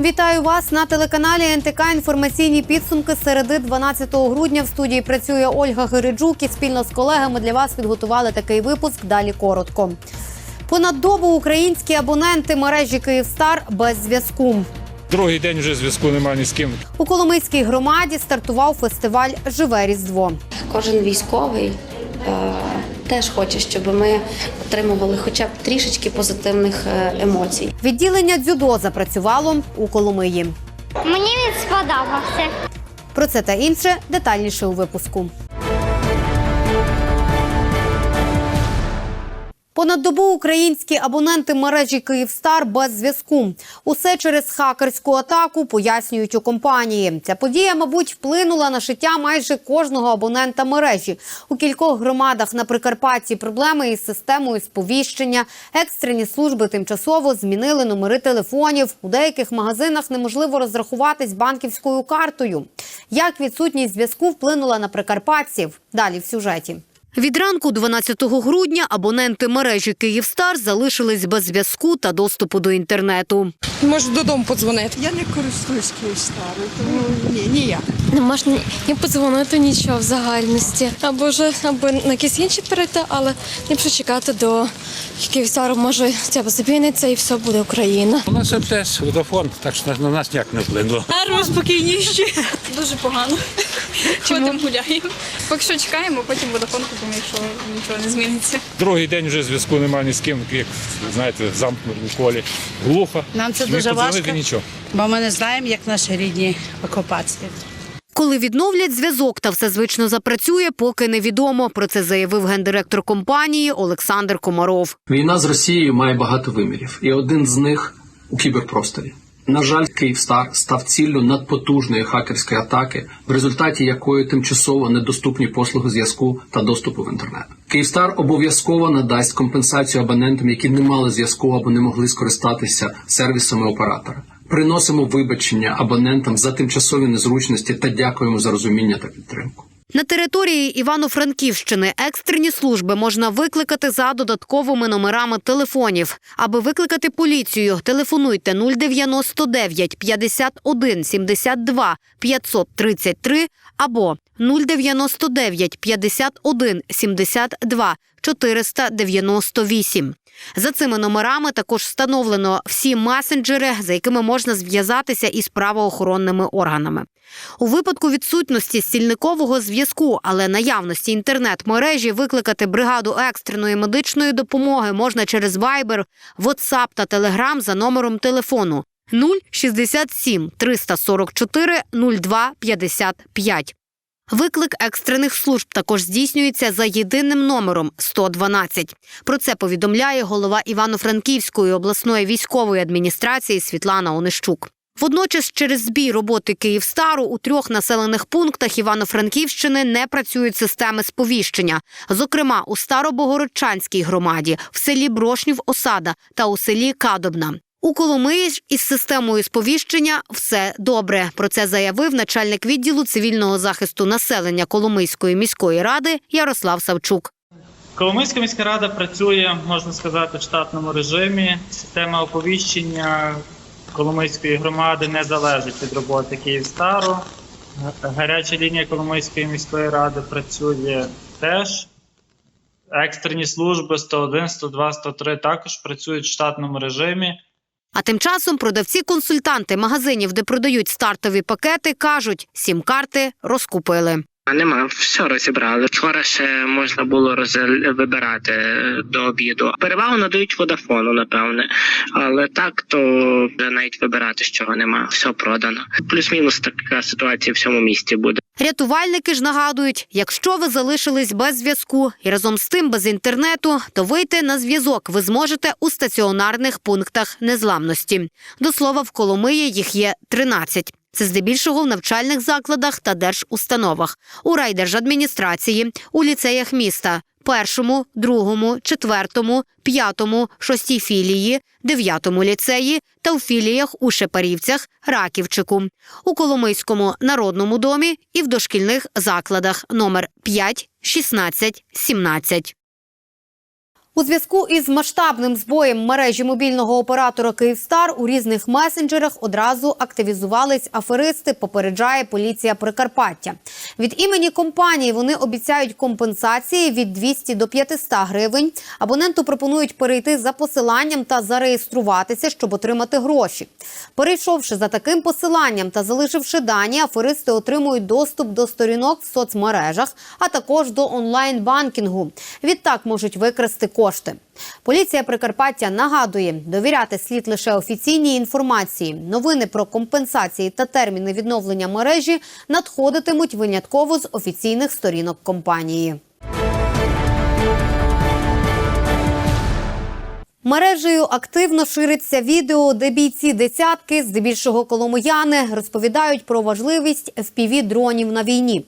Вітаю вас на телеканалі НТК. Інформаційні підсумки середи 12 грудня. В студії працює Ольга Гириджук і спільно з колегами для вас підготували такий випуск. Далі коротко. Понад добу українські абоненти мережі Київстар без зв'язку. Другий день вже зв'язку немає ні з ким. У Коломийській громаді стартував фестиваль Живе Різдво. Кожен військовий теж хоче, щоб ми отримували хоча б трішечки позитивних е, емоцій. Відділення дзюдо запрацювало у Коломиї. Мені він сподобався. Про це та інше детальніше у випуску. Понад добу українські абоненти мережі Київстар без зв'язку. Усе через хакерську атаку пояснюють у компанії. Ця подія, мабуть, вплинула на життя майже кожного абонента мережі. У кількох громадах на Прикарпатті проблеми із системою сповіщення. Екстрені служби тимчасово змінили номери телефонів. У деяких магазинах неможливо розрахуватись банківською картою. Як відсутність зв'язку вплинула на прикарпатців? Далі в сюжеті. Від ранку 12 грудня абоненти мережі Київстар залишились без зв'язку та доступу до інтернету. Може додому подзвонити. Я не користуюсь Київстарою, тому ні, ніяк. Не можна ні подзвонити нічого в загальності. Або ж або на якісь інші перейти, але ліпше чекати до Київстару, може це зупиниться і все буде Україна. У нас МТС, водофон, так що на нас ніяк не вплинуло. Нерви спокійніші. Дуже погано. Ходимо гуляємо. Поки що чекаємо, потім водофон купимо, якщо нічого не зміниться. Другий день вже зв'язку немає ні з ким, як знаєте, в колі. Глухо. Нам це дуже важко. нічого. Бо ми не знаємо, як наші рідні окупації. Коли відновлять зв'язок та все звично запрацює, поки невідомо. Про це заявив гендиректор компанії Олександр Комаров. Війна з Росією має багато вимірів, і один з них у кіберпросторі. На жаль, Київстар став ціллю надпотужної хакерської атаки, в результаті якої тимчасово недоступні послуги зв'язку та доступу в інтернет. Київстар обов'язково надасть компенсацію абонентам, які не мали зв'язку або не могли скористатися сервісами оператора. Приносимо вибачення абонентам за тимчасові незручності та дякуємо за розуміння та підтримку. На території Івано-Франківщини екстрені служби можна викликати за додатковими номерами телефонів. Аби викликати поліцію, телефонуйте 099 51 72 533 або 099 51 72 498. За цими номерами також встановлено всі месенджери, за якими можна зв'язатися із правоохоронними органами. У випадку відсутності стільникового зв'язку, але наявності інтернет-мережі викликати бригаду екстреної медичної допомоги можна через Viber, WhatsApp та Telegram за номером телефону 067 344 02 55. Виклик екстрених служб також здійснюється за єдиним номером 112. Про це повідомляє голова Івано-Франківської обласної військової адміністрації Світлана Онищук. Водночас, через збій роботи Київстару у трьох населених пунктах Івано-Франківщини не працюють системи сповіщення. Зокрема, у Старобогородчанській громаді, в селі Брошнів Осада та у селі Кадобна. У Коломиї із системою сповіщення все добре. Про це заявив начальник відділу цивільного захисту населення Коломийської міської ради Ярослав Савчук. Коломийська міська рада працює, можна сказати, в штатному режимі. Система оповіщення Коломийської громади не залежить від роботи Київстару. Гаряча лінія Коломийської міської ради працює теж. Екстрені служби 101, 102, 103 також працюють в штатному режимі. А тим часом продавці-консультанти магазинів, де продають стартові пакети, кажуть, сім-карти розкупили. А нема, все розібрали. Вчора ще можна було роз... вибирати до обіду. Перевагу надають водафону, напевне. Але так, то навіть вибирати з чого нема. Все продано. Плюс-мінус така ситуація в всьому місті буде. Рятувальники ж нагадують, якщо ви залишились без зв'язку і разом з тим без інтернету, то вийти на зв'язок ви зможете у стаціонарних пунктах незламності. До слова, в Коломиї їх є 13. Це здебільшого в навчальних закладах та держустановах, у райдержадміністрації, у ліцеях міста, першому, другому, четвертому, п'ятому, шостій філії, дев'ятому ліцеї та у філіях у Шепарівцях, Раківчику, у Коломийському народному домі і в дошкільних закладах номер 5, 16, 17. У зв'язку із масштабним збоєм мережі мобільного оператора Київстар у різних месенджерах одразу активізувались аферисти. Попереджає поліція Прикарпаття. Від імені компанії вони обіцяють компенсації від 200 до 500 гривень. Абоненту пропонують перейти за посиланням та зареєструватися, щоб отримати гроші. Перейшовши за таким посиланням та залишивши дані, аферисти отримують доступ до сторінок в соцмережах, а також до онлайн-банкінгу. Відтак можуть викрасти кошти. Поліція Прикарпаття нагадує, довіряти слід лише офіційній інформації. Новини про компенсації та терміни відновлення мережі надходитимуть винятково з офіційних сторінок компанії. Мережею активно шириться відео, де бійці десятки, здебільшого коломияни, розповідають про важливість fpv дронів на війні.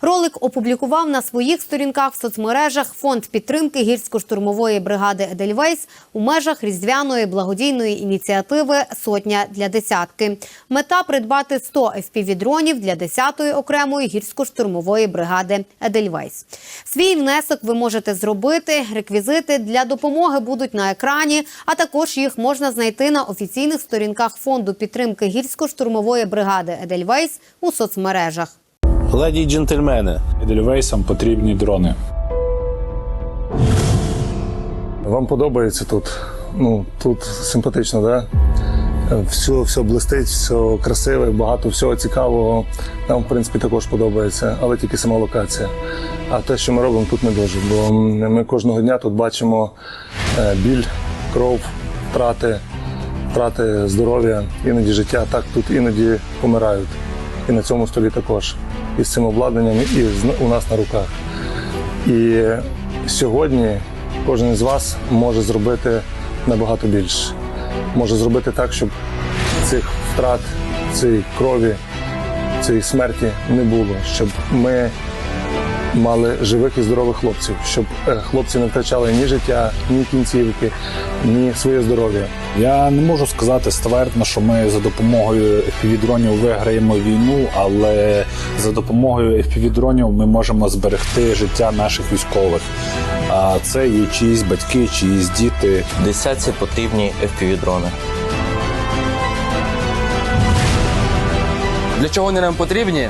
Ролик опублікував на своїх сторінках в соцмережах фонд підтримки гірсько-штурмової бригади Едельвейс у межах різдвяної благодійної ініціативи Сотня для десятки. Мета придбати 100 fpv дронів для 10-ї окремої гірсько-штурмової бригади Едельвейс. Свій внесок ви можете зробити. Реквізити для допомоги будуть на екрані, а також їх можна знайти на офіційних сторінках фонду підтримки гірсько-штурмової бригади Едельвейс у соцмережах. Леді й джентльмени, Едельвейсам потрібні дрони. вам подобається тут? Ну, тут симпатично, да? Все, все блистить, все красиве, багато всього цікавого. Нам, в принципі, також подобається, але тільки сама локація. А те, що ми робимо, тут не дуже. Бо ми кожного дня тут бачимо е, біль, кров, втрати, втрати здоров'я, іноді життя. Так тут іноді помирають. І на цьому столі також. І з цим обладнанням, і у нас на руках. І сьогодні кожен з вас може зробити набагато більше. Може зробити так, щоб цих втрат, цієї крові, цієї смерті не було, щоб ми мали живих і здорових хлопців, щоб е, хлопці не втрачали ні життя, ні кінцівки, ні своє здоров'я. Я не можу сказати ствердно, що ми за допомогою FPV-дронів виграємо війну, але за допомогою FPV-дронів ми можемо зберегти життя наших військових. А це є чиїсь батьки, чиїсь діти. Десятці потрібні FPV-дрони. Для чого вони нам потрібні?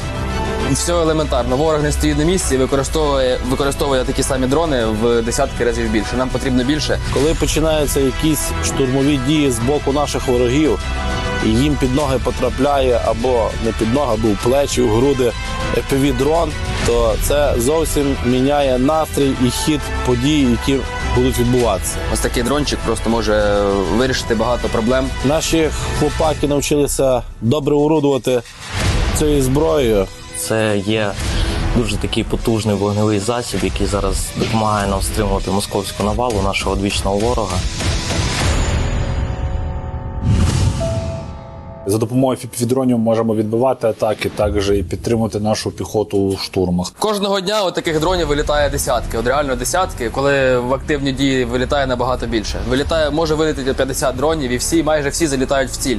Все елементарно. Ворог не стоїть на місці і використовує, використовує такі самі дрони в десятки разів більше. Нам потрібно більше. Коли починаються якісь штурмові дії з боку наших ворогів, і їм під ноги потрапляє або не під ноги, або в плечі, в груди FPV-дрон, то це зовсім міняє настрій і хід подій, які будуть відбуватися. Ось такий дрончик просто може вирішити багато проблем. Наші хлопаки навчилися добре орудувати цією зброєю. Це є дуже такий потужний вогневий засіб, який зараз допомагає нам стримувати московську навалу нашого одвічного ворога. За допомогою FPV-дронів можемо відбивати атаки, також і підтримувати нашу піхоту у штурмах. Кожного дня от таких дронів вилітає десятки. От реально десятки, коли в активні дії вилітає набагато більше. Вилітає, може вилетіти 50 дронів, і всі, майже всі залітають в ціль.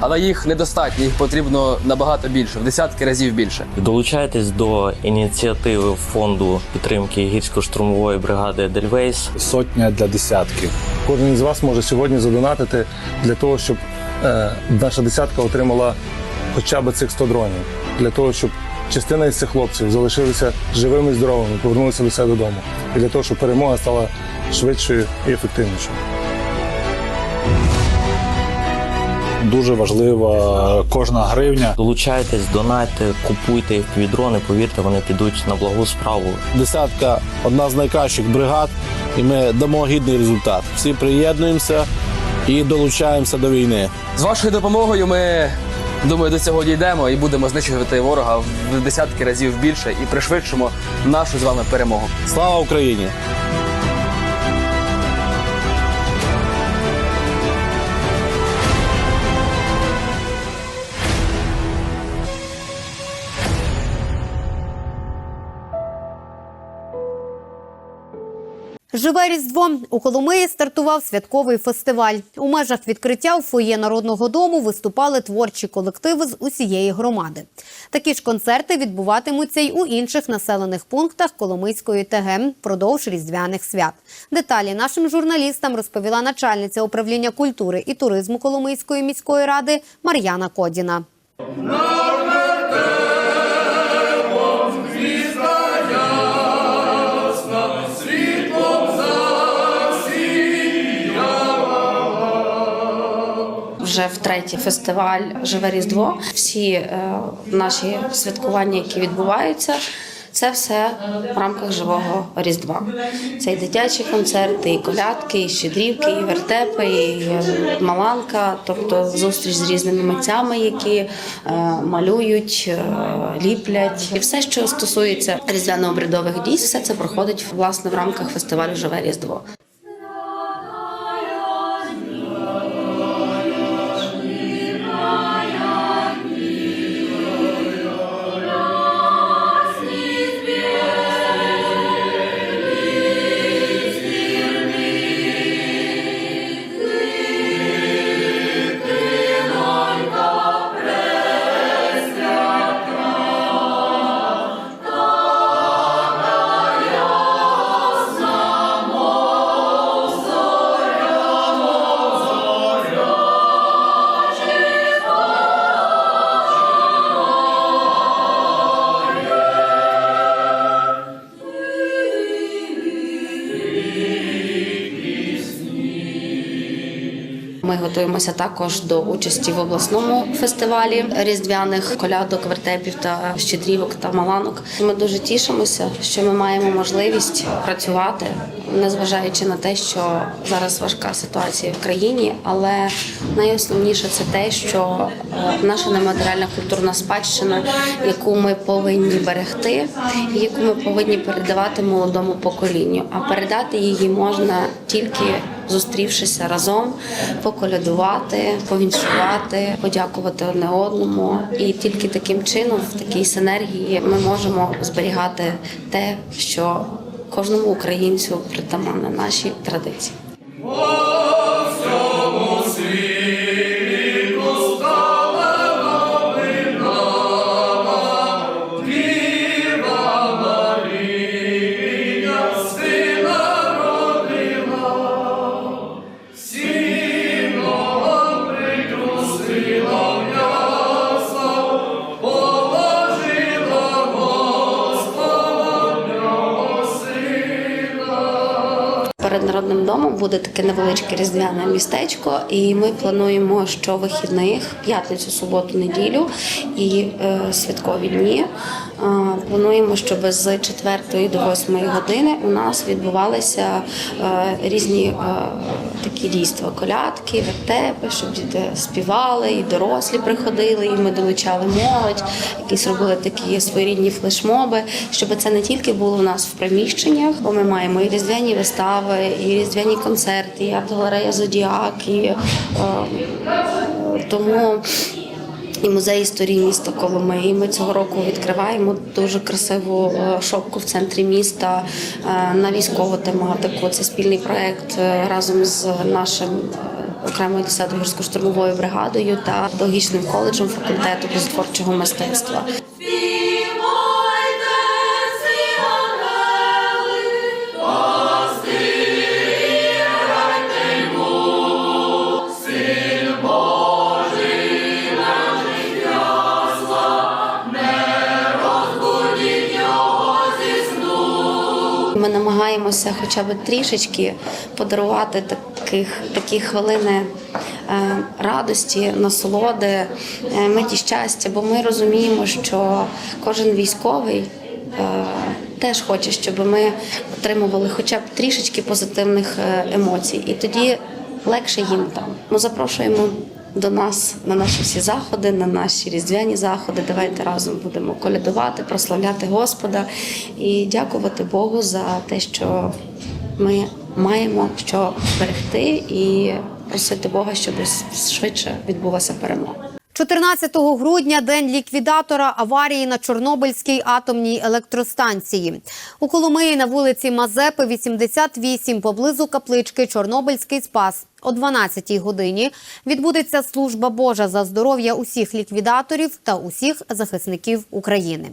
Але їх недостатньо, їх потрібно набагато більше, в десятки разів більше. Долучайтесь до ініціативи фонду підтримки гірсько-штурмової бригади Дельвейс. Сотня для десятків. Кожен із вас може сьогодні задонатити для того, щоб наша десятка отримала хоча б цих 100 дронів. Для того, щоб частина із цих хлопців залишилися живими і здоровими, повернулися до себе додому. І для того, щоб перемога стала швидшою і ефективнішою. Дуже важлива кожна гривня. Долучайтесь, донайте, купуйте FPV-дрони, повірте, вони підуть на благу справу. Десятка одна з найкращих бригад, і ми дамо гідний результат. Всі приєднуємося і долучаємося до війни. З вашою допомогою ми, думаю, до цього дійдемо і будемо знищувати ворога в десятки разів більше і пришвидшимо нашу з вами перемогу. Слава Україні! Живе Різдво у Коломиї стартував святковий фестиваль. У межах відкриття у фоє народного дому виступали творчі колективи з усієї громади. Такі ж концерти відбуватимуться й у інших населених пунктах Коломийської ТГ впродовж різдвяних свят. Деталі нашим журналістам розповіла начальниця управління культури і туризму Коломийської міської ради Мар'яна Кодіна. Вже втретє фестиваль Живе Різдво. Всі е, наші святкування, які відбуваються, це все в рамках живого Різдва. Це і дитячі концерти, і колядки, і щедрівки, і вертепи, і е, маланка, тобто зустріч з різними митцями, які е, малюють, ліплять. І все, що стосується різдвяно-обрядових дій, все це проходить власне в рамках фестивалю Живе Різдво. Готуємося також до участі в обласному фестивалі різдвяних колядок, вертепів та щедрівок та маланок. Ми дуже тішимося, що ми маємо можливість працювати, незважаючи на те, що зараз важка ситуація в країні. Але найосновніше це те, що е, наша нематеріальна культурна спадщина, яку ми повинні берегти, і яку ми повинні передавати молодому поколінню. А передати її можна тільки зустрівшися разом, поколядувати, повіншувати, подякувати одне одному. І тільки таким чином, в такій синергії, ми можемо зберігати те, що кожному українцю притаманне наші традиції. Народним домом буде таке невеличке різдвяне містечко, і ми плануємо що вихідних п'ятницю, суботу, неділю і е, святкові дні. Е, плануємо, щоб з 4 до 8 години у нас відбувалися е, різні такі дійства, колядки, вертепи, щоб діти співали, і дорослі приходили, і ми долучали молодь, якісь робили такі своєрідні флешмоби, щоб це не тільки було у нас в приміщеннях, бо ми маємо і різдвяні вистави, і різдвяні концерти, і арт-галерея Зодіак, і е, тому. І музей історії міста Коломиї. І Ми цього року відкриваємо дуже красиву е, шопку в центрі міста е, на військову тематику. Це спільний проект е, разом з нашим окремою 10-ю гірсько-штурмовою бригадою та педагогічним коледжем факультету творчого мистецтва. Намагаємося хоча б трішечки подарувати таких, такі хвилини е, радості, насолоди, е, миті щастя, бо ми розуміємо, що кожен військовий. е, Теж хоче, щоб ми отримували хоча б трішечки позитивних емоцій, і тоді легше їм там. Ми запрошуємо до нас на наші всі заходи, на наші різдвяні заходи. Давайте разом будемо колядувати, прославляти Господа і дякувати Богу за те, що ми маємо що берегти, і просити Бога, щоб швидше відбулася перемога. 14 грудня день ліквідатора аварії на Чорнобильській атомній електростанції. У Коломиї на вулиці Мазепи, 88, поблизу каплички Чорнобильський спас. О 12-й годині відбудеться служба Божа за здоров'я усіх ліквідаторів та усіх захисників України.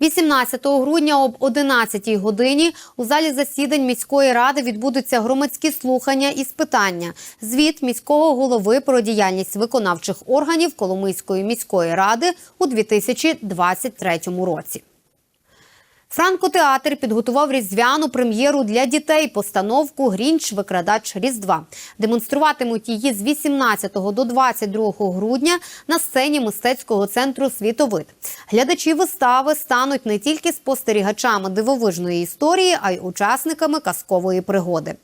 18 грудня об 11 годині у залі засідань міської ради відбудуться громадські слухання із питання звіт міського голови про діяльність виконавчих органів Коломийської міської ради у 2023 році. Франкотеатр підготував різдвяну прем'єру для дітей постановку Грінч Викрадач Різдва. Демонструватимуть її з 18 до 22 грудня на сцені мистецького центру Світовид. Глядачі вистави стануть не тільки спостерігачами дивовижної історії, а й учасниками казкової пригоди.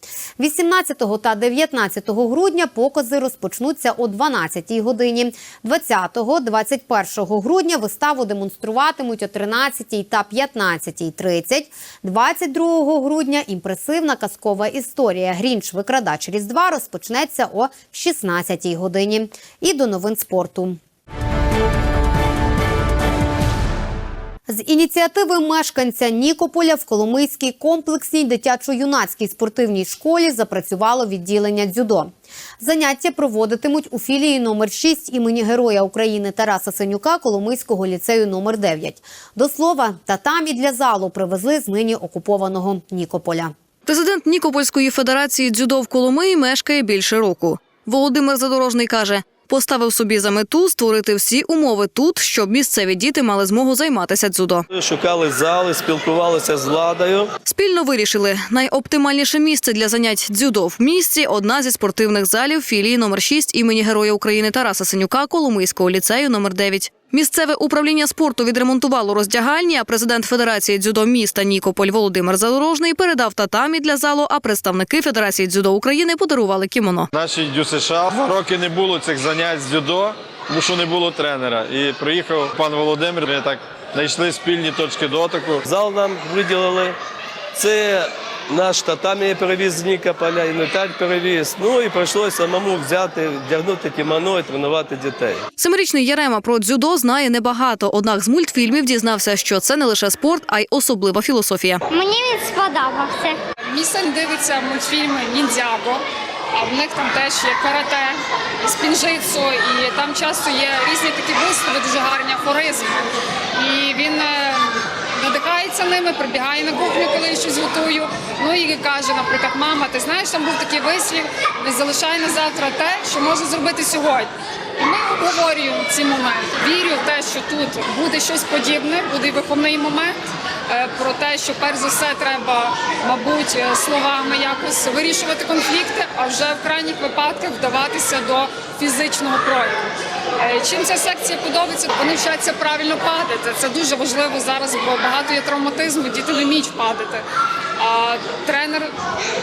18 та 19 грудня покази розпочнуться о 12 годині. 20-21 грудня виставу демонструватимуть о 13 та 15 15.30. 22 грудня імпресивна казкова історія Грінч Викрадач Різдва розпочнеться о 16 годині. І до новин спорту. З ініціативи мешканця Нікополя в Коломийській комплексній дитячо-юнацькій спортивній школі запрацювало відділення дзюдо. Заняття проводитимуть у філії номер 6 імені Героя України Тараса Сенюка Коломийського ліцею номер 9. До слова, татамі для залу привезли з нині окупованого Нікополя. Президент Нікопольської федерації дзюдо в Коломиї мешкає більше року. Володимир Задорожний каже, поставив собі за мету створити всі умови тут, щоб місцеві діти мали змогу займатися дзюдо. Шукали зали, спілкувалися з владою. Спільно вирішили найоптимальніше місце для занять дзюдо в місті одна зі спортивних залів філії номер 6 імені Героя України Тараса Сенюка Коломийського ліцею номер 9 Місцеве управління спорту відремонтувало роздягальні, а президент Федерації дзюдо міста Нікополь Володимир Задорожний передав татамі для залу, а представники Федерації дзюдо України подарували кімоно. Нашій ДЮСШ два роки не було цих занять з дзюдо, тому що не було тренера. І приїхав пан Володимир. Ми так знайшли спільні точки дотику. Зал нам виділили. Це наш татамі перевіз з Нікополя, інвентар перевіз. Ну і прийшлося самому взяти, вдягнути кімоно і тренувати дітей. Семирічний Ярема про дзюдо знає небагато. Однак з мультфільмів дізнався, що це не лише спорт, а й особлива філософія. Мені він сподобався. Мій син дивиться мультфільми Ніндзяго, а в них там теж є карате, спінжицу, і там часто є різні такі вистави, дуже гарні афоризми. І він е, надихається ними, прибігає на кухню, коли я щось готую. Ну і каже, наприклад, мама, ти знаєш, там був такий вислів, не залишай на завтра те, що можна зробити сьогодні. І ми обговорюємо ці моменти. Вірю в те, що тут буде щось подібне, буде виховний момент е, про те, що перш за все треба, мабуть, е, словами якось вирішувати конфлікти, а вже в крайніх випадках вдаватися до фізичного прояву. Е, Чим ця секція подобається, вони вчаться правильно падати. Це дуже важливо зараз, бо багато є травматизму, діти не вміють падати. А тренер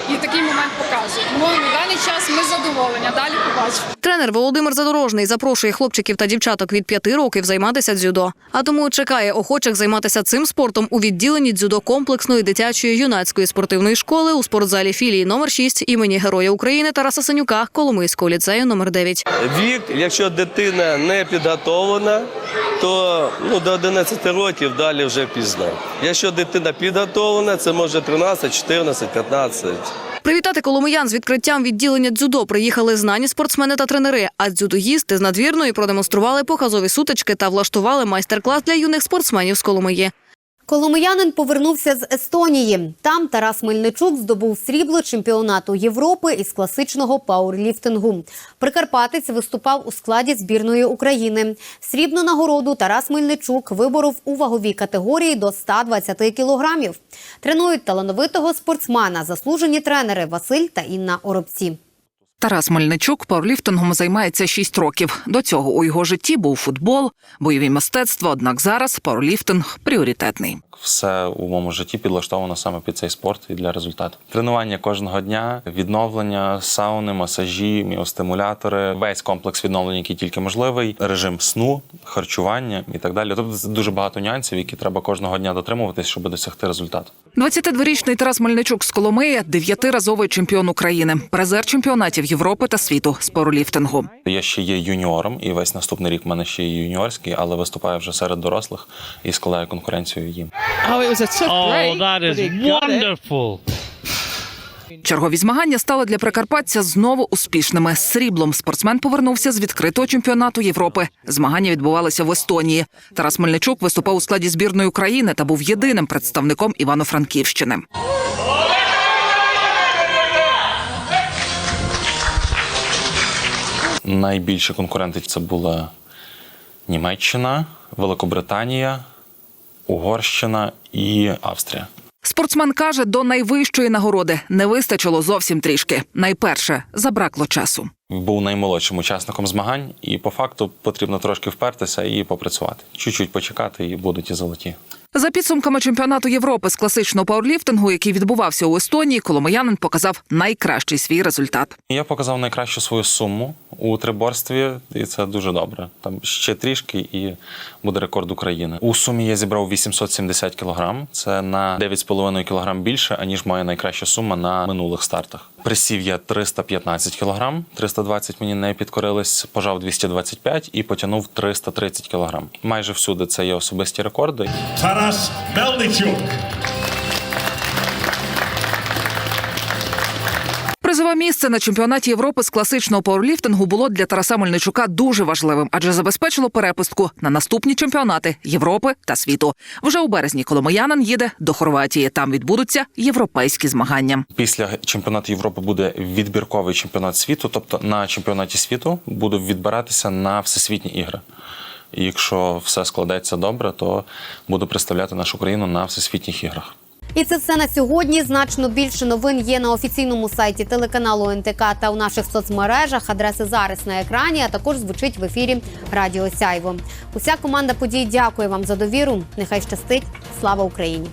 і такий момент показує. Тому на даний час ми задоволені. Далі побачимо. Тренер Володимир Задорожний запрошує хлопчиків та дівчаток від п'яти років займатися дзюдо. А тому чекає охочих займатися цим спортом у відділенні дзюдо комплексної дитячої юнацької спортивної школи у спортзалі філії номер 6 імені Героя України Тараса Сенюка Коломийського ліцею номер 9 Вік, якщо дитина не підготовлена, то ну, до 11 років далі вже пізно. Якщо дитина підготовлена, це може 13, 14, 15. Привітати коломиян з відкриттям відділення дзюдо приїхали знані спортсмени та тренери. А дзюдоїсти з надвірної продемонстрували показові сутички та влаштували майстер-клас для юних спортсменів з Коломиї. Коломиянин повернувся з Естонії. Там Тарас Мельничук здобув срібло чемпіонату Європи із класичного пауерліфтингу. Прикарпатець виступав у складі збірної України. Срібну нагороду Тарас Мельничук виборов у ваговій категорії до 120 кілограмів. Тренують талановитого спортсмена заслужені тренери Василь та Інна Оробці. Тарас Мельничук пауерліфтингом займається 6 років. До цього у його житті був футбол, бойові мистецтва. Однак зараз пауерліфтинг пріоритетний. Все у моєму житті підлаштовано саме під цей спорт і для результату. Тренування кожного дня, відновлення, сауни, масажі, міостимулятори, весь комплекс відновлення, який тільки можливий, режим сну, харчування і так далі. Тобто це дуже багато нюансів, які треба кожного дня дотримуватись, щоб досягти результату. 22-річний Тарас Мельничук з Коломиї – дев'ятиразовий чемпіон України, призер чемпіонатів Європи та світу з пауерліфтингу. Я ще є юніором, і весь наступний рік в мене ще є юніорський, але виступаю вже серед дорослих і складаю конкуренцію їм. Чергові змагання стали для прикарпатця знову успішними. Сріблом спортсмен повернувся з відкритого чемпіонату Європи. Змагання відбувалися в Естонії. Тарас Мельничук виступав у складі збірної України та був єдиним представником Івано-Франківщини. Найбільші конкуренти це була Німеччина, Великобританія, Угорщина і Австрія. Спортсмен каже, до найвищої нагороди не вистачило зовсім трішки. Найперше забракло часу. Був наймолодшим учасником змагань, і по факту потрібно трошки впертися і попрацювати. Чуть-чуть почекати, і будуть і золоті. За підсумками чемпіонату Європи з класичного пауерліфтингу, який відбувався у Естонії, коломиянин показав найкращий свій результат. Я показав найкращу свою суму у триборстві, і це дуже добре. Там ще трішки, і буде рекорд України. У сумі я зібрав 870 кілограм. Це на 9,5 кілограм більше, аніж моя найкраща сума на минулих стартах. Присів я 315 кг, 320 мені не підкорились, пожав 225 і потягнув 330 кілограм. Майже всюди це є особисті рекорди. Тарас Мельничук. Призове місце на чемпіонаті Європи з класичного пауерліфтингу було для Тараса Мельничука дуже важливим, адже забезпечило перепустку на наступні чемпіонати Європи та світу. Вже у березні Коломиянин їде до Хорватії. Там відбудуться європейські змагання. Після чемпіонату Європи буде відбірковий чемпіонат світу. Тобто на чемпіонаті світу буду відбиратися на всесвітні ігри. І якщо все складеться добре, то буду представляти нашу країну на всесвітніх іграх. І це все на сьогодні. Значно більше новин є на офіційному сайті телеканалу НТК та у наших соцмережах. Адреси зараз на екрані, а також звучить в ефірі Радіо Сяйво. Уся команда подій дякує вам за довіру. Нехай щастить. Слава Україні!